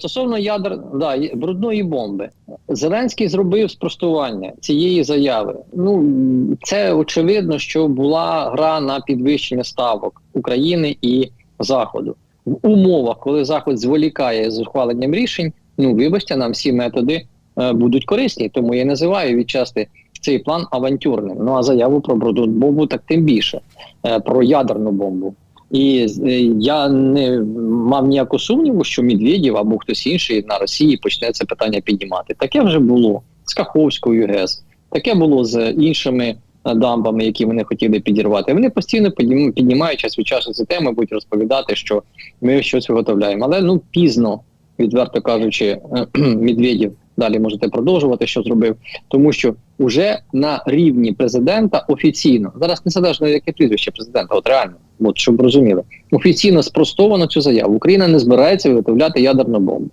Стосовно ядер да, брудної бомби, Зеленський зробив спростування цієї заяви. Ну це очевидно, що була гра на підвищення ставок України і Заходу в умовах, коли Захід зволікає з ухваленням рішень. Ну вибачте, нам всі методи е, будуть корисні, тому я називаю відчасти цей план авантюрним. Ну а заяву про брудну бомбу так тим більше е, про ядерну бомбу. І е, я не мав ніякого сумніву, що Медведєв або хтось інший на Росії почне це питання піднімати. Таке вже було з Каховською ГЕС, таке було з іншими е, дамбами, які вони хотіли підірвати. Вони постійно піднім- піднімають час від часу ці теми, будуть розповідати, що ми щось виготовляємо. Але ну пізно, відверто кажучи, Медведєв. Далі можете продовжувати, що зробив, тому що вже на рівні президента офіційно зараз незалежно яке прізвище президента, от реально, от щоб розуміли, офіційно спростовано цю заяву. Україна не збирається виготовляти ядерну бомбу.